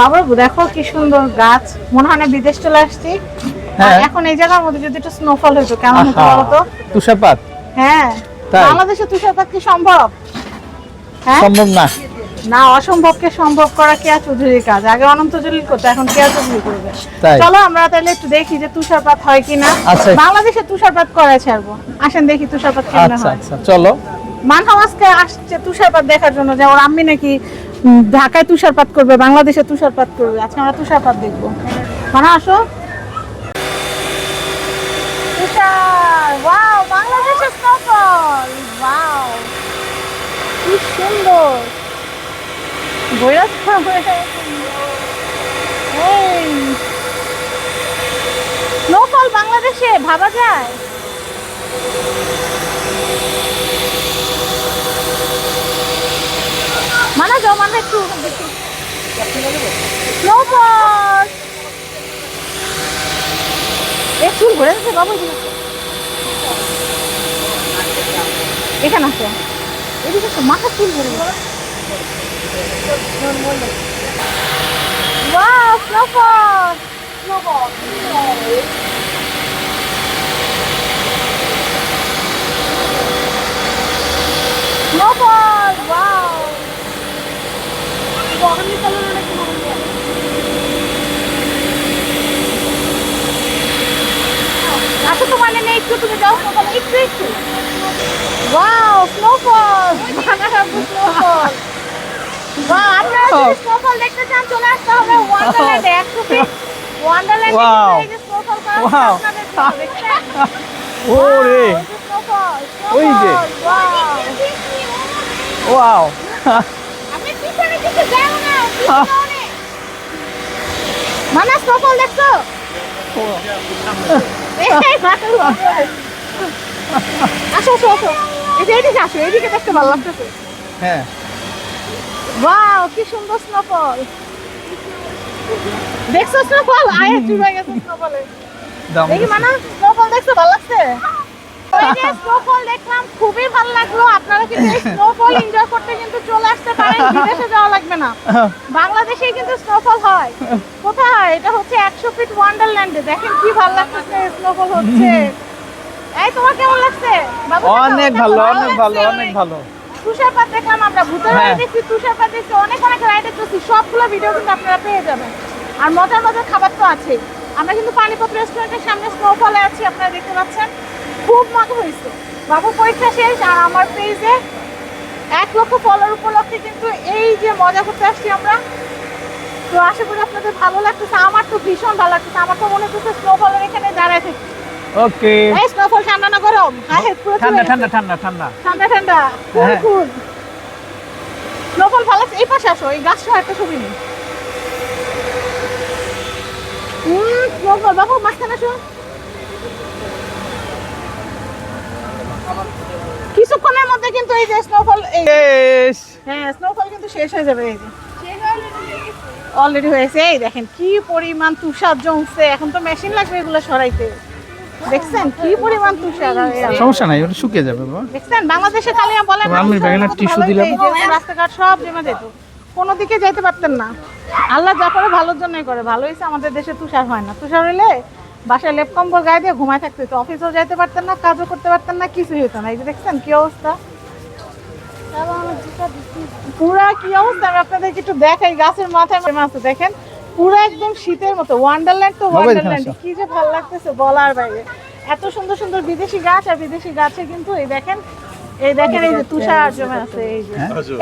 বাবু দেখো কি সুন্দর গাছ। মনে হয় না বিদেশ চলে আসছি। হ্যাঁ। এখন এই জায়গার মধ্যে যদি একটু স্নোফল হতো কেমন হতো আহা, বলো তো তুষারপাত। হ্যাঁ। বাংলাদেশে তুষারপাত কি সম্ভব? হ্যাঁ? সম্ভব না। না অসম্ভবকে সম্ভব করা কেয়া চৌধুরীর কাজ? আগে অনন্ত জলিল করতো এখন কেয়া চৌধুরী করবে? চলো আমরা তাহলে একটু দেখি যে তুষারপাত হয় কিনা। আচ্ছা। বাংলাদেশে তুষারপাত করায় ছাড়বো। আসেন দেখি তুষারপাত কেমন আচ্ছা হয়। আচ্ছা চলো। মানহাম আজকে আসছে তুষারপাত দেখার জন্য যে ওর আম্মি নাকি ঢাকায় তুষারপাত করবে, বাংলাদেশে তুষারপাত করবে, আজকে আমরা তুষারপাত দেখব। মানে আসো। তুষার কি সুন্দর। বাংলাদেশে ভাবা যায় মানা যাও মানে একটু দেখি স্নোফল এ চুল ঘুরে যাচ্ছে বাবু এখানে আসো। এদিকে আসো মাথা চুল ঘুরে Wow, snowball! Snowball. Snowball! Wow! গরমই কালার অনেক। আচ্ছা তোমার নেই একটু তুমি যাও একটু একটু ওয়াও স্নোফল বানাবো স্নোফল বাহ আপনারা যদি স্নোফল দেখতে চান চলে আসতে হবে ওয়ান্ডারল্যান্ডে একশো ফিট ওয়ান্ডারল্যান্ডে এই যে স্নোফল করা হচ্ছে Wow. আপনাদের জন্য, দেখছেন? ওরে Wow, এই যে snowfall, ওই যে। snowfall, ওয়াও আপনি পিছনে দিকে যাও না, পিছনে অনেক। মানা স্নোফল দেখছ? আসো আসো আসো। যে এদিকে আসো এদিকে দেখতে ভালো লাগতেছে। হ্যাঁ। ওয়াও কি সুন্দর স্নোফল দেখছ স্নোফল আয় চুবে গেছে স্নোফলে দেখি মানা স্নোফল দেখছ ভালো লাগছে? স্নোফল দেখলাম খুবই ভালো লাগল। আপনারা কিন্তু স্নোফল এনজয় করতে কিন্তু চলে আসতে পারেন বিদেশে যাওয়া লাগবে না। বাংলাদেশেই কিন্তু স্নোফল হয়। কোথায়? এটা হচ্ছে একশো ফিট ওয়ান্ডারল্যান্ডে দেখেন কি ভালো লাগতেছে স্নোফল হচ্ছে। এই তোমার কেমন লাগছে? অনেক ভালো অনেক ভালো অনেক ভালো। তুষারপাত দেখলাম আমরা ভূতের হ্যাঁ। দেখছি তুষারপাত দেখছি অনেক অনেক রাইডে চলছি সবগুলো ভিডিও কিন্তু আপনারা পেয়ে যাবেন। আর মজার মজার খাবার তো আছেই। আমরা কিন্তু পানিপথ রেস্টুরেন্টের সামনে স্নোফলে আছি আপনারা দেখতে পাচ্ছেন। খুব মজা হয়েছে। বাবু পরীক্ষা শেষ আর আমার পেজে এক লক্ষ ফলোর উপলক্ষে কিন্তু এই যে মজা করতে আসছি আমরা। তো আশা করি আপনাদের ভালো লাগতেছে। আমার তো ভীষণ ভালো লাগতেছে। আমার তো মনে হচ্ছে স্নোফলের এখানে দাঁড়ায় থাকি। ওকে এই স্নোফল ঠান্ডা না গরম? পুরো ঠান্ডা ঠান্ডা ঠান্ডা ঠান্ডা ঠান্ডা। ঠান্ডা কুল স্নোফল ভালো এই পাশে আসো এই গাছ সহ একটা ছবি নেই। হুম স্নোফল বাবু মাঝখানে আসো। কিছুক্ষণের মধ্যে কিন্তু এই যে স্নোফল এই শেষ। হ্যাঁ স্নোফল কিন্তু শেষ হয়ে যাবে এই যে। অলরেডি হয়েছে এই দেখেন কি পরিমাণ তুষার জমছে। এখন তো মেশিন লাগবে এগুলো সরাইতে। দেখছেন কি পরিমাণ তুষার সমস্যা নাই ওটা শুকিয়ে যাবে বাবা। দেখছেন বাংলাদেশে বলেন না tissue দিলাম? রাস্তাঘাট সব জমে যেত। কোনো দিকে যাইতে পারতেন না। আল্লাহ যা করে ভালোর জন্যই করে। ভালো হয়েছে আমাদের দেশে তুষার হয় না। তুষার হইলে বাসায় লেপ কম্বল গায়ে দিয়ে ঘুমায় থাকতে হতো অফিসেও যাইতে পারতেন না কাজও করতে পারতেন না কিছুই হতো না। এই যে দেখছেন কি অবস্থা? পুরা কি অবস্থা? আমি আপনাদেরকে একটু দেখাই গাছের মাথায় মাছ দেখেন পুরো একদম শীতের মতো। ওয়ান্ডারল্যান্ড তো ওয়ান্ডারল্যান্ড কি যে ভালো লাগতেছে বলার বাইরে। এত সুন্দর সুন্দর বিদেশি গাছ আর বিদেশি গাছে কিন্তু এই দেখেন এই দেখেন এই যে তুষার জমে আছে এই যে।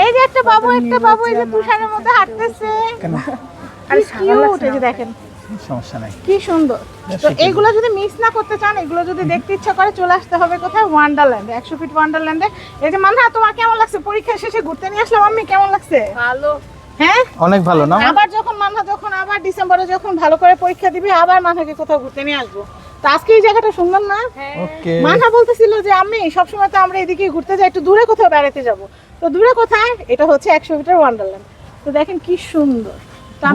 এই যে একটা বাবু একটা বাবু এই যে তুষারের মধ্যে হাঁটতেছে। কেন? কি কিউট এই যে দেখেন। সমস্যা নাই। কি সুন্দর। তো এইগুলো যদি মিস না করতে চান এগুলো যদি দেখতে ইচ্ছা করে চলে আসতে হবে কোথায়? ওয়ান্ডারল্যান্ডে একশো ফিট ওয়ান্ডারল্যান্ডে এই যে তোমার কেমন লাগছে? পরীক্ষা শেষে ঘুরতে নিয়ে আসলাম আমি কেমন লাগছে? ভালো। হ্যাঁ? অনেক ভালো না আবার যখন মানহা যখন আবার ডিসেম্বরে যখন ভালো করে পরীক্ষা দিবি আবার মানহাকে কোথাও ঘুরতে নিয়ে আসব। তো আজকে এই জায়গাটা সুন্দর না? ওকে। মানহা বলতেছিল যে আমি সবসময় তো আমরা এদিকে ঘুরতে যাই একটু দূরে কোথাও বেড়াতে যাব। তো দূরে কোথায়? এটা হচ্ছে একশো মিটার ওয়ান্ডারল্যান্ড তো দেখেন কি সুন্দর। তো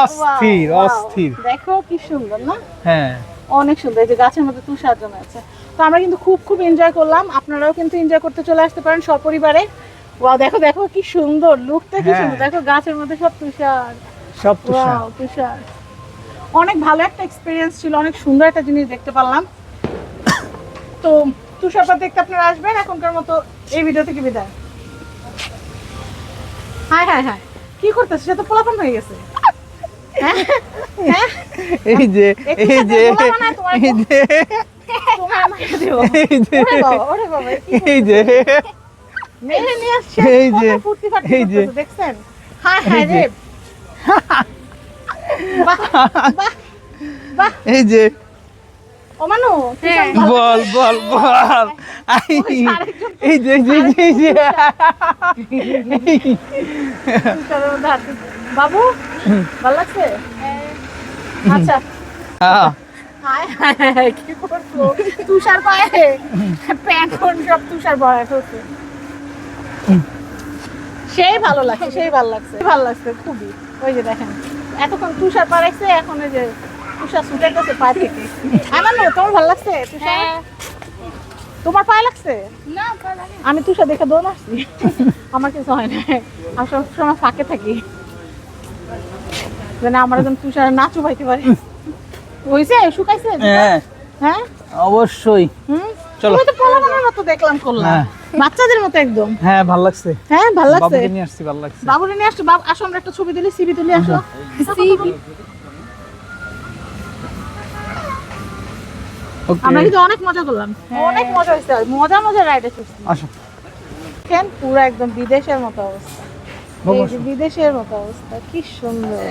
অস্থির Wow, wow. অস্থির। দেখো কি সুন্দর না? হ্যাঁ। অনেক সুন্দর এই যে গাছের মধ্যে তুষার জমে আছে তো আমরা কিন্তু খুব খুব এনজয় করলাম। আপনারাও কিন্তু এনজয় করতে চলে আসতে পারেন সপরিবারে। দেখো দেখো কি সুন্দর লুকটা কি হ্যাঁ। সুন্দর। দেখো গাছের মধ্যে সব তুষার। সব তুষার। তুষার। অনেক ভালো একটা এক্সপিরিয়েন্স ছিল অনেক সুন্দর একটা জিনিস দেখতে পারলাম। তো তুষারপাত দেখতে আপনারা আসবেন এখনকার মতো। এই ভিডিও থেকে বিদায়। হ্যাঁ হ্যাঁ হ্যাঁ কি করতেছে সে তো পোলাপান হয়ে গেছে হ্যাঁ? হ্যাঁ? এই যে এই যে এই যে এই যে এই যে এই যে, দেখছেন? হায় হায়। রে। বাহ, বাহ। এই যে ও মানু, তুই হ্যাঁ। কেমন ভালো বল বল বল। এই যে যে যে, যে তুষারের মধ্যে হাত দিচ্ছে। বাবু ভালো লাগছে? আচ্ছা। আহ, হায় হায় হায় হায়, কি করছ? তুষার পায়ে। প্যান্ট সব তুষার ফেলছে সেই ভালো লাগছে সেই ভালো লাগছে ভালো লাগছে খুবই। ওই যে দেখেন এতক্ষণ তুষার পাড়াইছে এখন ওই যে তুষার ছুটে গেছে পা থেকে। আমার না তোমার ভালো লাগছে? তুষার? হ্যাঁ। তোমার পায়ে লাগছে? না আমি তুষার দেখে দৌড় আসছি আমার কিছু হয় না। আমি সব সময় ফাঁকে থাকি। মানে আমার একদম তুষার নাচু পাইতে পারে। হয়েছে শুকাইছে? হ্যাঁ। হ্যাঁ? অবশ্যই। হুম? চলো। তো পোলাপানের মতো দেখলাম করলাম হ্যাঁ। বাচ্চাদের মতো একদম। হ্যাঁ ভালো লাগছে। হ্যাঁ ভালো লাগছে। বাবুকে নিয়ে আসছি ভালো লাগছে। বাবুরে নিয়ে আসছো। আসো আমরা একটা ছবি তুলি সিবি তুলি আসো। সিবি। আমরা কিন্তু অনেক মজা করলাম। অনেক মজা হয়েছে মজা মজা রাইড চলছি আসো। দেখেন পুরো একদম বিদেশের মতো অবস্থা। বিদেশের মতো অবস্থা কি সুন্দর।